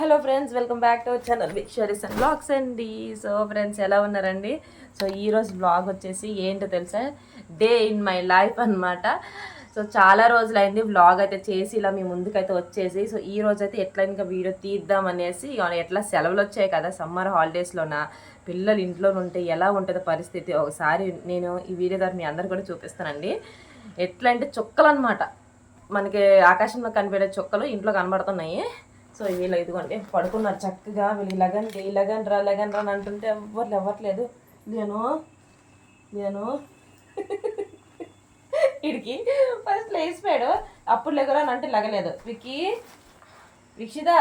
Hello friends welcome back to our channel విక్షరీస్ and blogs అండి. So friends ఎలా ఉన్నారండి? So ఈరోజు బ్లాగ్ వచ్చేసి ఏంటో తెలుసా? డే ఇన్ మై లైఫ్ అన్నమాట. సో చాలా రోజులైంది బ్లాగ్ అయితే చేసి ఇలా మీ ముందుకైతే వచ్చేసి. సో ఈ రోజు అయితే ఎట్లా ఇంకా వీడియో తీద్దాం అనేసి ఎట్లా సెలవులు వచ్చాయి కదా సమ్మర్ హాలిడేస్లోన పిల్లలు ఇంట్లో ఉంటే ఎలా ఉంటుందో పరిస్థితి? ఒకసారి నేను ఈ వీడియో ద్వారా మీ అందరు కూడా చూపిస్తానండి. ఎట్లా అంటే చుక్కలు అనమాట మనకి ఆకాశంలో కనిపించే చుక్కలు ఇంట్లో కనబడుతున్నాయి. సో వీళ్ళు ఇదిగోండి పడుకున్నారు చక్కగా. వీళ్ళు ఇలాగండి ఇలాగని రా ఇలాగని రా అని అంటుంటే ఎవ్వరు ఇవ్వట్లేదు నేను నేను ఇడికి ఫస్ట్ లేచిపోయాడు. అప్పుడు లెగరా అని అంటే లగలేదు. విక్కీ విక్షిదా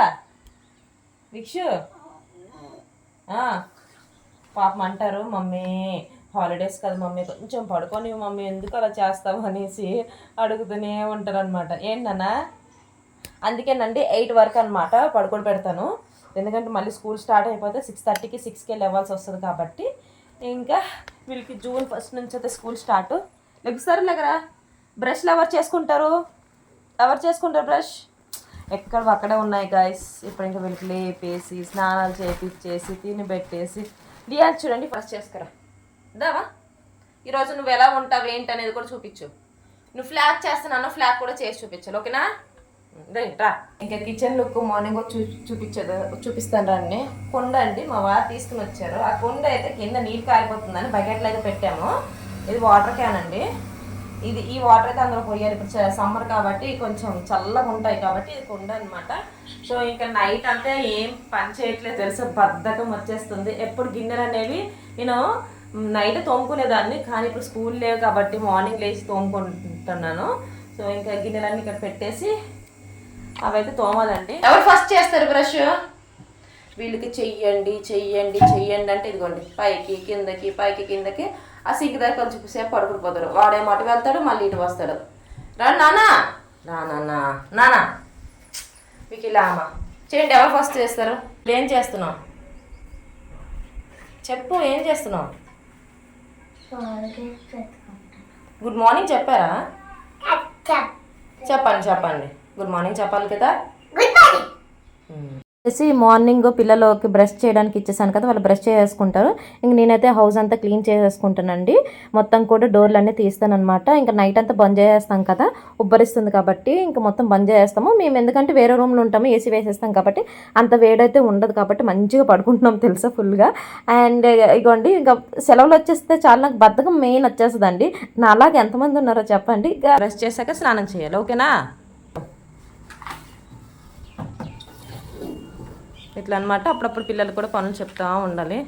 విక్షు. పాపం అంటారు మమ్మీ హాలిడేస్ కదా మమ్మీ కొంచెం పడుకొని మమ్మీ ఎందుకు అలా చేస్తావు అనేసి అడుగుతూనే ఉంటారు అనమాట ఏంటన్నా అందుకేనండి ఎయిట్ వరకు అనమాట పడుకొని పెడతాను. ఎందుకంటే మళ్ళీ స్కూల్ స్టార్ట్ అయిపోతే సిక్స్ థర్టీకి సిక్స్కి లెవెల్స్ వస్తుంది కాబట్టి. ఇంకా వీళ్ళకి జూన్ ఫస్ట్ నుంచి అయితే స్కూల్ స్టార్ట్. లెగ్గుస్తారు లేకరా బ్రష్లు ఎవరు చేసుకుంటారు? ఎవరు చేసుకుంటారు బ్రష్? ఎక్కడ అక్కడే ఉన్నాయి గాయస్ ఇప్పుడు ఇంకా వీళ్ళకి లేపేసి స్నానాలు చేపించేసి తిని పెట్టేసి. లియా చూడండి ఫస్ట్ చేసుకురా. దావా? ఈరోజు నువ్వు ఎలా ఉంటావు ఏంటి అనేది కూడా చూపించు. నువ్వు ఫ్లాగ్ చేస్తున్నాను ఫ్లాగ్ కూడా చేసి చూపించాలి ఓకేనా? ఇంకా కిచెన్ లుక్ మార్నింగ్ చూ చూపించదు చూపిస్తాను రండి కొండ అండి మా వారు తీసుకుని వచ్చారు. ఆ కొండ అయితే కింద నీరు కారిపోతుందని బకెట్లో అయితే పెట్టాము. ఇది వాటర్ క్యాన్ అండి. ఇది ఈ వాటర్ అయితే అందులో పోయారు ఇప్పుడు సమ్మర్ కాబట్టి కొంచెం చల్లగా ఉంటాయి కాబట్టి ఇది కుండ అనమాట సో ఇంకా నైట్ అంతా ఏం పని చేయట్లేదు తెలుసు? బద్ధకం వచ్చేస్తుంది. ఎప్పుడు గిన్నెలు అనేవి నేను నైట్ తోముకునేదాన్ని. కానీ ఇప్పుడు స్కూల్ లేవు కాబట్టి మార్నింగ్ లేచి తోముకుంటున్నాను. సో ఇంకా గిన్నెలన్నీ ఇక్కడ పెట్టేసి అవైతే తోమాలండి. ఎవరు ఫస్ట్ చేస్తారు బ్రష్? వీళ్ళకి చెయ్యండి చెయ్యండి చెయ్యండి అంటే ఇదిగోండి పైకి కిందకి పైకి కిందకి ఆ సింక్ దగ్గర కొంచెం సేపు పడుకుని పోతాడు. వాడేమో అటు వెళ్తాడు మళ్ళీ ఇటు వస్తాడు. రా నానా రా నాన్న. నానా మీకు ఇలా అమ్మ. చేయండి ఎవరు ఫస్ట్ చేస్తారు? ఏం చేస్తున్నావు? చెప్పు ఏం చేస్తున్నావు? గుడ్ మార్నింగ్ చెప్పారా? చెప్పండి చెప్పండి. గుడ్ మార్నింగ్ చెప్పాలి కదా? వచ్చేసి మార్నింగ్ పిల్లలకి బ్రష్ చేయడానికి ఇచ్చేసాను కదా వాళ్ళు బ్రష్ చేసుకుంటారు ఇంక నేనైతే హౌస్ అంతా క్లీన్ చేసేసుకుంటానండి. మొత్తం కూడా డోర్లు అన్నీ తీస్తానమాట ఇంకా నైట్ అంతా బంద్ చేసేస్తాం కదా ఉబ్బరిస్తుంది కాబట్టి ఇంకా మొత్తం బంద్ చేస్తాము మేము ఎందుకంటే వేరే రూమ్లో ఉంటాము ఏసీ వేసేస్తాం కాబట్టి అంత వేడైతే ఉండదు కాబట్టి మంచిగా పడుకుంటున్నాం తెలుసా ఫుల్గా. అండ్ ఇగోండి ఇంకా సెలవులు వచ్చేస్తే చాలా నాకు బద్ధకం మెయిన్ వచ్చేస్తుందండి. నా అలాగే ఎంతమంది ఉన్నారో చెప్పండి. ఇక బ్రష్ చేశాక స్నానం చేయాలి ఓకేనా? ఇట్లా అనమాట అప్పుడప్పుడు పిల్లలు కూడా పనులు చెప్తా ఉండాలి.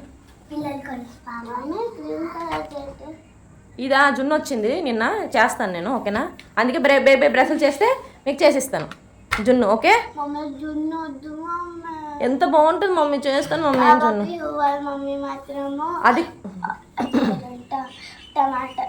ఇదా జున్ను వచ్చింది నిన్న చేస్తాను నేను ఓకేనా? అందుకే బ్రే బేబే బ్రష్లు చేస్తే మీకు చేసిస్తాను. జున్ను ఓకే? ఎంత బాగుంటుంది మమ్మీ చేస్తాను మమ్మీ జున్ను. అది టమాటా.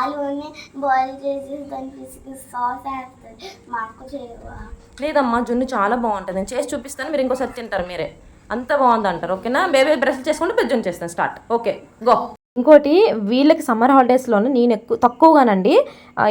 ఆలుని బాయిల్ చేసి దాని పిసికి సాస్ వేస్తుంది మా అక్క చేయవా? లేదమ్మా జున్ను చాలా బాగుంటుంది. నేను చేసి చూపిస్తాను మీరు ఇంకోసారి తింటారు మీరే. అంత బాగుంది అంటారు ఓకేనా? బేబీ బ్రష్ చేసుకుంటే పెద్ద జున్ను చేస్తాను స్టార్ట్. Okay go. ఇంకోటి వీళ్ళకి సమ్మర్ హాలిడేస్లోనే నేను ఎక్కువ తక్కువగానండి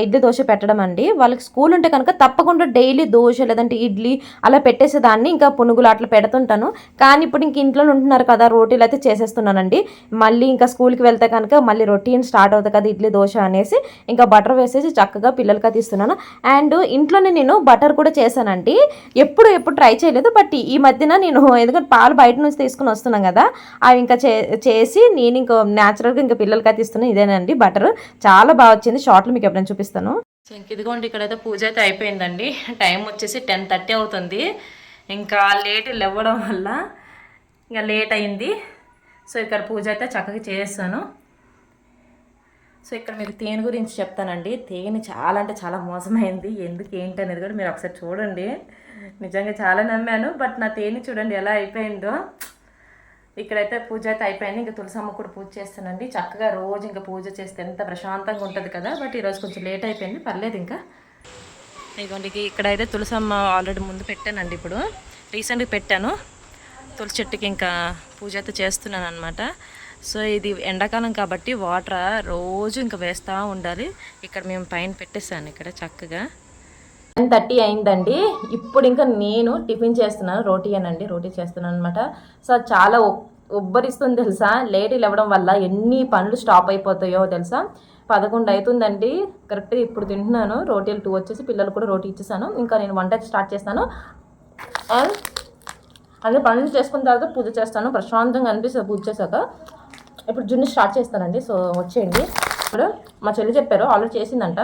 ఇడ్లీ దోశ పెట్టడం అండి. వాళ్ళకి స్కూల్ ఉంటే కనుక తప్పకుండా డైలీ దోశ లేదంటే ఇడ్లీ అలా పెట్టేసేదాన్ని ఇంకా పునుగులు అట్లా పెడుతుంటాను. కానీ ఇప్పుడు ఇంక ఇంట్లో ఉంటున్నారు కదా రోటీలు అయితే చేసేస్తున్నానండి. మళ్ళీ ఇంకా స్కూల్కి వెళ్తే కనుక మళ్ళీ రొటీన్ స్టార్ట్ అవుతుంది కదా ఇడ్లీ దోశ అనేసి ఇంకా బటర్ వేసేసి చక్కగా పిల్లలకి అది ఇస్తున్నాను. అండ్ ఇంట్లోనే నేను బటర్ కూడా చేశానండి. ఎప్పుడు ఎప్పుడు ట్రై చేయలేదు బట్ ఈ మధ్యన నేను ఎందుకంటే పాలు బయట నుంచి తీసుకుని వస్తున్నాం కదా అవి ఇంకా చే చేసి నేను ఇంకా న్యాచురల్గా ఇంకా పిల్లలకి అయితే ఇస్తున్నాను ఇదేనండి. బటర్ చాలా బాగా వచ్చింది. షార్ట్లు మీకు ఎప్పుడైనా చూపిస్తాను. సో ఇంక ఇదిగోండి ఇక్కడైతే పూజ అయితే అయిపోయిందండి. టైం వచ్చేసి టెన్ థర్టీ అవుతుంది. ఇంకా లేట్ లేవడం వల్ల ఇంకా లేట్ అయింది. సో ఇక్కడ పూజ అయితే చక్కగా చేస్తాను సో ఇక్కడ మీకు తేనె గురించి చెప్తానండి. తేనె చాలా అంటే చాలా మోసమైంది. ఎందుకు ఏంటి అనేది కూడా మీరు ఒకసారి చూడండి. నిజంగా చాలా నమ్మాను. బట్ నా తేనె చూడండి ఎలా అయిపోయిందో. ఇక్కడైతే పూజ అయితే అయిపోయింది. ఇంకా తులసమ్మ కూడా పూజ చేస్తానండి. చక్కగా రోజు ఇంకా పూజ చేస్తే ఎంత ప్రశాంతంగా ఉంటుంది కదా. బట్ ఈరోజు కొంచెం లేట్ అయిపోయింది. పర్లేదు ఇంకా. ఇదిగోండి ఇక్కడైతే తులసమ్మ ఆల్రెడీ ముందు పెట్టానండి ఇప్పుడు. రీసెంట్గా పెట్టాను. తులసి చెట్టుకి ఇంకా పూజ అయితే చేస్తున్నాను అనమాట సో ఇది ఎండాకాలం కాబట్టి వాటర్ రోజు ఇంకా వేస్తూ ఉండాలి. ఇక్కడ మేము పైన పెట్టేసాను ఇక్కడ చక్కగా. టెన్ థర్టీ అయిందండి. ఇప్పుడు ఇంకా నేను టిఫిన్ చేస్తున్నాను. రోటీ అనండి. రోటీ చేస్తున్నాను అనమాట సో చాలా ఉబ్బరిస్తుంది తెలుసా? లేట్ లేవడం వల్ల ఎన్ని పనులు స్టాప్ అయిపోతాయో తెలుసా? పదకొండు అవుతుందండి కరెక్ట్గా ఇప్పుడు తింటున్నాను. రోటీలు టూ వచ్చేసి పిల్లలు కూడా రోటీ ఇచ్చేసాను. ఇంకా నేను వంట స్టార్ట్ చేస్తాను. అండ్ అన్ని పనులు చేసుకున్న తర్వాత పూజ చేస్తాను. ప్రశాంతంగా అనిపిస్తుంది పూజ చేశాక. ఇప్పుడు జున్ను స్టార్ట్ చేస్తానండి. సో వచ్చేయండి. ఇప్పుడు మా చెల్లి చెప్పారు. ఆల్రెడీ చేసిందంట.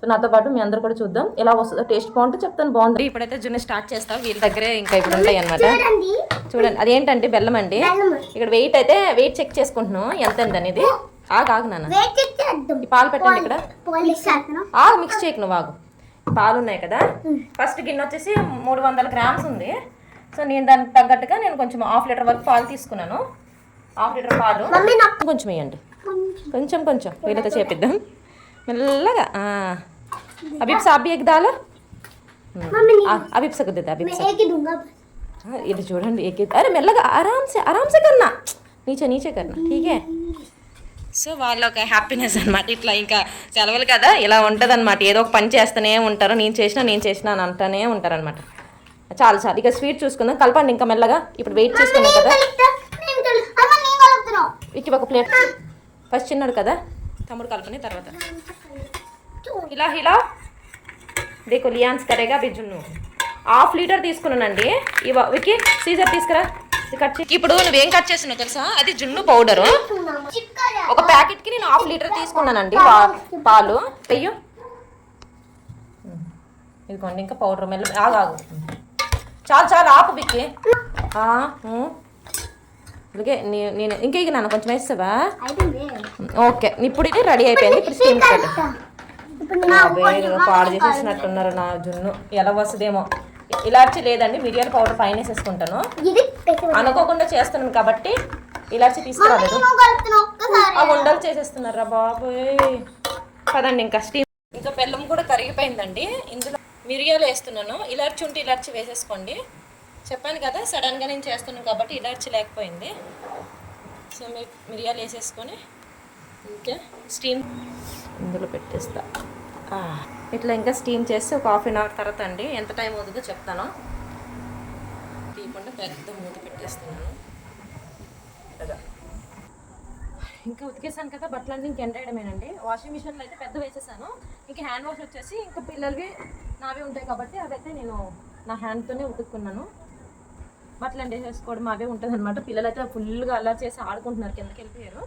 సో నాతో పాటు మీ అందరు కూడా చూద్దాం. ఎలా వస్తుందో టేస్ట్ బాగుంటే చెప్తాను. బాగుంది. ఇప్పుడైతే జున్ను స్టార్ట్ చేస్తాం. వీళ్ళ దగ్గరే ఇంకా ఇప్పుడు ఉంటాయి అనమాట చూడండి. చూడండి అదేంటంటే బెల్లం అండి. బెల్లం. ఇక్కడ వెయిట్ అయితే వెయిట్ చెక్ చేసుకుంటున్నాం. ఎంత ఎంత అనేది? ఆగు ఆగు నాన్న. పాలు పెట్టండి ఇక్కడ. ఆగు మిక్స్ చేయకు నువ్వు ఆగు. పాలు ఉన్నాయి కదా. ఫస్ట్ గిన్నె వచ్చేసి మూడు వందల గ్రామ్స్ ఉంది. సో నేను దానికి తగ్గట్టుగా నేను కొంచెం హాఫ్ లీటర్ వరకు పాలు తీసుకున్నాను. హాఫ్ లీటర్ పాలు. కొంచెం వేయండి కొంచెం. కొంచెం వీళ్ళతో చేపిద్దాం. మెల్లగా. అభిప్స అభి ఎగ్దాలు అభిప్స కుద్దా అభిప్స. ఇది చూడండి ఎక్కి. అరే మెల్లగా ఆరామ్సే ఆరామ్సే కన్నా. నీచే నీచే కన్నా. ఠీకే. సో వాళ్ళ ఒక హ్యాపీనెస్ అనమాట ఇట్లా ఇంకా సెలవులు కదా ఇలా ఉంటుంది అనమాట ఏదో ఒక పని చేస్తూనే ఉంటారు. నేను చేసినా నేను చేసినా అని అంటూనే ఉంటారు అనమాట చాలు చాలు. ఇక స్వీట్ చూసుకుందాం. కలపండి ఇంకా మెల్లగా. ఇప్పుడు వెయిట్ చేసుకున్నాం కదా. ఇటు ఒక ప్లేట్. ఫస్ట్ చిన్నాడు కదా. తమ్ముడు కలుపుని తర్వాత. ఇలా ఇలా. దేకు లియాన్స్ కరేగా బిజున్ను హాఫ్ లీటర్ తీసుకున్నానండి. ఇవికి వికి సీజర్ తీసుకురా. కట్ చేయి. ఇప్పుడు నువ్వేం కట్ చేస్తున్నావు తెలుసా? అది జున్ను పౌడరు. ఒక ప్యాకెట్కి నేను హాఫ్ లీటర్ తీసుకున్నానండి. పాలు. అయ్యో ఇదిగోండి ఇంకా పౌడర్ మెల్ల ఆగు ఆగు. చాలు చాలు ఆపు బిక్కి నీ- నేను ఇంకా ఇక నాన్న కొంచెం వేస్తావా ఓకే ఇప్పుడు ఇది రెడీ అయిపోయింది ఇప్పుడు స్టీమ్ పెట్టు ఇప్పుడు నా వేడిగా పాడు చేసేసినట్టున్నారు నా జున్ను. ఎలా వస్తుందేమో. ఇలాచి లేదండి మిరియాల పౌడర్ పైన వేసేసుకుంటాను. అనుకోకుండా చేస్తున్నాను కాబట్టి ఇలాచి తీసుకురాలేదు. ఉండలు చేసేస్తున్నారా బాబోయ్. పదండి ఇంకా స్టీమ్. ఇంకా బెల్లం కూడా కరిగిపోయిందండి. ఇందులో మిరియాలు వేస్తున్నాను. ఇలాచి ఉంటే ఇలాచి వేసేసుకోండి. చెప్పాను కదా సడన్గా నేను చేస్తున్నాను కాబట్టి ఇలాచి లేకపోయింది సో మీరు మిరియాలు వేసేసుకొని ఇంకా స్టీమ్ ఇందులో పెట్టేస్తా. ఇట్లా ఇంకా స్టీమ్ చేస్తే ఒక హాఫ్ అన్ అవర్ తర్వాత అండి ఎంత టైం అవుతుందో చెప్తాను. తీయకుండా పెద్ద మూత పెట్టేస్తున్నాను. ఇంకా ఉతికేసాను కదా బట్టలన్నీ ఇంక ఎండేయడమేనండి. వాషింగ్ మిషన్లో అయితే పెద్ద వేసేసాను. ఇంకా హ్యాండ్ వాష్ వచ్చేసి ఇంకా పిల్లలవి నావి ఉంటాయి కాబట్టి అవైతే నేను నా హ్యాండ్తోనే ఉతుక్కున్నాను. బట్టలు ఎండ వేసేసుకోవడం అవే ఉంటుంది అనమాట పిల్లలు అయితే ఫుల్గా అల్లరి చేసి ఆడుకుంటున్నారు కిందకి వెళ్ళిపోయారు.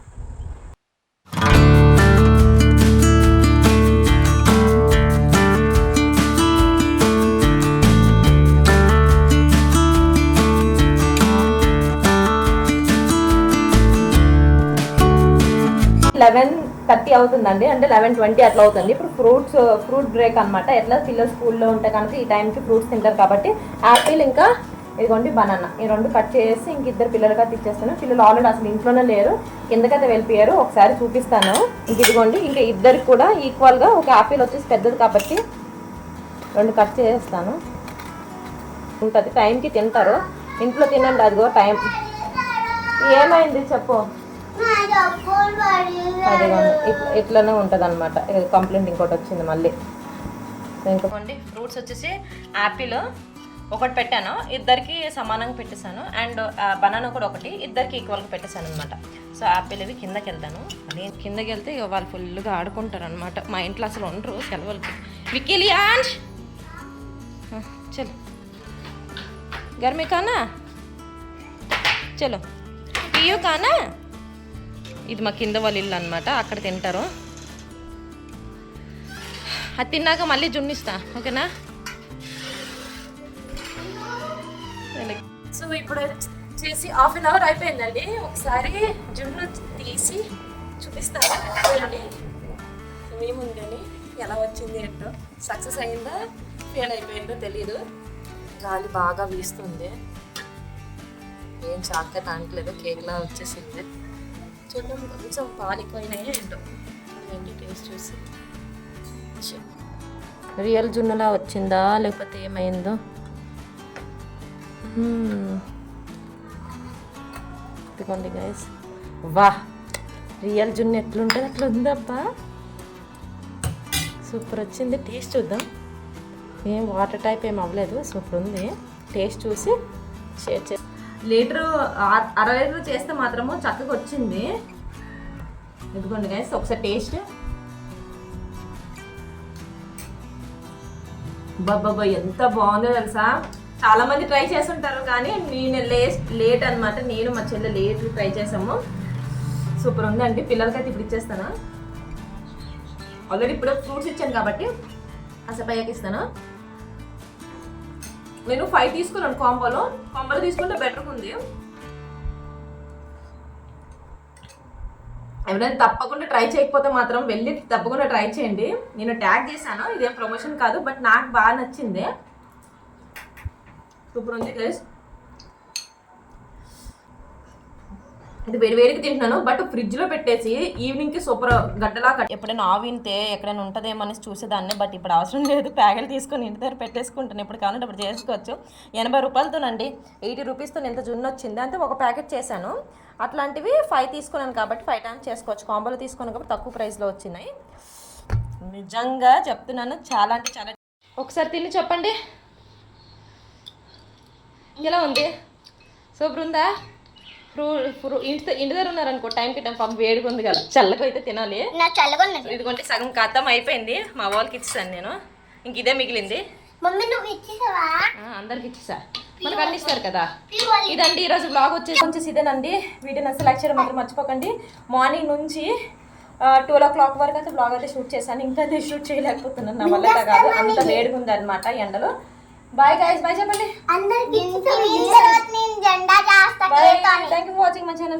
లెవెన్ థర్టీ అవుతుందండి. అంటే లెవెన్ ట్వంటీ అట్లా అవుతుంది. ఇప్పుడు ఫ్రూట్స్ ఫ్రూట్ బ్రేక్ అన్నమాట. ఎట్లా పిల్లలు స్కూల్లో ఉంటే కనుక ఈ టైంకి ఫ్రూట్స్ తింటారు కాబట్టి యాపిల్ ఇంకా ఇదిగోండి బనానా. ఈ రెండు కట్ చేసి ఇంక ఇద్దరు పిల్లలకి అయితే ఇచ్చేస్తాను పిల్లలు ఆల్రెడీ అసలు ఇంట్లోనే లేరు. కిందకైతే వెళ్ళిపోయారు ఒకసారి చూపిస్తాను. ఇంక ఇదిగోండి ఇంకా ఇద్దరికి కూడా ఈక్వల్గా ఒక యాపిల్ వచ్చేసి పెద్దది కాబట్టి రెండు కట్ చేసేస్తాను. ఉంటుంది. టైంకి తింటారు. ఇంట్లో తినండి అదిగో టైం ఏమైంది చెప్పు? అదిగోండి ఇట్లానే ఉంటుంది అనమాట కంప్లైంట్ ఇంకోటి వచ్చింది మళ్ళీ. ఇంకోండి ఫ్రూట్స్ వచ్చేసి యాపిల్ ఒకటి పెట్టాను. ఇద్దరికి సమానంగా పెట్టేశాను. అండ్ బనానా కూడా ఒకటి. ఇద్దరికి ఈక్వల్గా పెట్టేశాను అనమాట సో యాపిల్ ఇవి కిందకి వెళ్తాను. నేను కిందకి వెళ్తే వాళ్ళు ఫుల్గా ఆడుకుంటారు అనమాట మా ఇంట్లో అసలు ఉండరు సెలవులకి. వికిలియాన్ చలో. గర్మీ కానా? చలో. పియూ కానా? ఇది మా కింద వాళ్ళ ఇల్లు అనమాట అక్కడ తింటారు. అది తిన్నాక మళ్ళీ జున్నిస్తా. ఓకేనా? సో ఇప్పుడు చేసి హాఫ్ అన్ అవర్ అయిపోయిందండి. ఒకసారి జున్ను తీసి చూపిస్తాను. చూడండి. మేముందని ఎలా వచ్చింది ఏంటో. సక్సెస్ అయిందా? ఫెయిల్ అయిపోయిందో తెలీదు. గాలి బాగా వీస్తుంది. ఏం చాక్లెట్ అనట్లేదు కేక్లా వచ్చేసింది. చూడడం కొంచెం పాలిపోయినాయి ఏంటో. ఏంటి టేస్ట్ చూసి. రియల్ జున్నులా వచ్చిందా? లేకపోతే ఏమైందో? Hmm. ఇదిగోండి గైస్ వా రియల్ జున్ను ఎట్లుంటుంది అట్లా ఉందబ్బా సూపర్ వచ్చింది. టేస్ట్ చూద్దాం. ఏం వాటర్ టైప్ ఏం అవ్వలేదు సూపర్ ఉంది. టేస్ట్ చూసి షేర్ చే లీటరు అర- లీటర్ చేస్తే మాత్రము చక్కగా వచ్చింది. ఇదిగోండి గైస్ ఒకసారి టేస్ట్ బాబా ఎంత బాగుందో తెలుసా? చాలా మంది ట్రై చేస్తుంటారు కానీ నేను లేట్ లేట్ అనమాట నేను మా చెల్లె లేట్ ట్రై చేసాము. సూపర్ ఉందండి. పిల్లలకైతే ఇప్పుడు ఇచ్చేస్తాను. ఆల్రెడీ ఇప్పుడు ఫ్రూట్స్ ఇచ్చాను కాబట్టి కాసేపు ఇస్తాను. నేను ఫైవ్ తీసుకున్నాను కాంబోలో కాంబోలో తీసుకుంటే బెటర్ ఉంది. ఎవరైనా తప్పకుండా ట్రై చేయకపోతే మాత్రం వెళ్ళి తప్పకుండా ట్రై చేయండి. నేను ట్యాగ్ చేశాను. ఇదేం ప్రమోషన్ కాదు బట్ నాకు బాగా నచ్చింది. సూపర్ ఉంది గైస్ ఇది వేడి వేడికి తింటున్నాను బట్ ఫ్రిడ్జ్లో పెట్టేసి ఈవినింగ్కి సూపర్ గడ్డలా కట్ ఎప్పుడైనా ఆవింతే ఎక్కడైనా ఉంటుందేమో అనేసి చూసేదాన్ని బట్ ఇప్పుడు అవసరం లేదు. ప్యాకెట్ తీసుకొని ఇంటి దగ్గర పెట్టేసుకుంటాను. ఇప్పుడు కావాలంటే ఇప్పుడు చేసుకోవచ్చు. ఎనభై రూపాయలతోనండి ఎయిటీ రూపీస్తో ఎంత జున్ను వచ్చింది అంటే ఒక ప్యాకెట్ చేశాను. అట్లాంటివి ఫైవ్ తీసుకున్నాను కాబట్టి ఫైవ్ టైమ్స్ చేసుకోవచ్చు. కాంబోలో తీసుకున్నాను కాబట్టి తక్కువ ప్రైస్లో వచ్చినాయి. నిజంగా చెప్తున్నాను చాలా అంటే చాలా ఒకసారి తిని చెప్పండి. ఎలా ఉంది? సూపర్ ఉందా? ఫ్రూ ఫ్రూ ఇంటి ఇంటి దగ్గర ఉన్నారనుకో టైంకి టైం పాపం వేడిగా ఉంది కదా. చల్లగా అయితే తినాలి. ఇదిగోండి సగం ఖతం అయిపోయింది. మా వాళ్ళకి ఇచ్చేసాను నేను. ఇంక ఇదే మిగిలింది. అందరికి ఇచ్చేసా. మనకు అన్ని ఇస్తారు కదా. ఇదండి ఈరోజు బ్లాగ్ వచ్చేసి వచ్చేసి ఇదేనండి. వీడియోని అసలు లైక్ చేయడం మాత్రం మర్చిపోకండి. మార్నింగ్ నుంచి ట్వెల్వ్ ఓ క్లాక్ వరకు అయితే బ్లాగ్ అయితే షూట్ చేశాను. ఇంకా అయితే షూట్ చేయలేకపోతున్నాను. నా వల్ల కాదు. అంత వేడిగా ఉంది అనమాట ఎండలో. బాయ్ గైస్ బాయ్ చెప్పండి అందరికి నేను జెండా చేస్తా bye thank you for watching my channel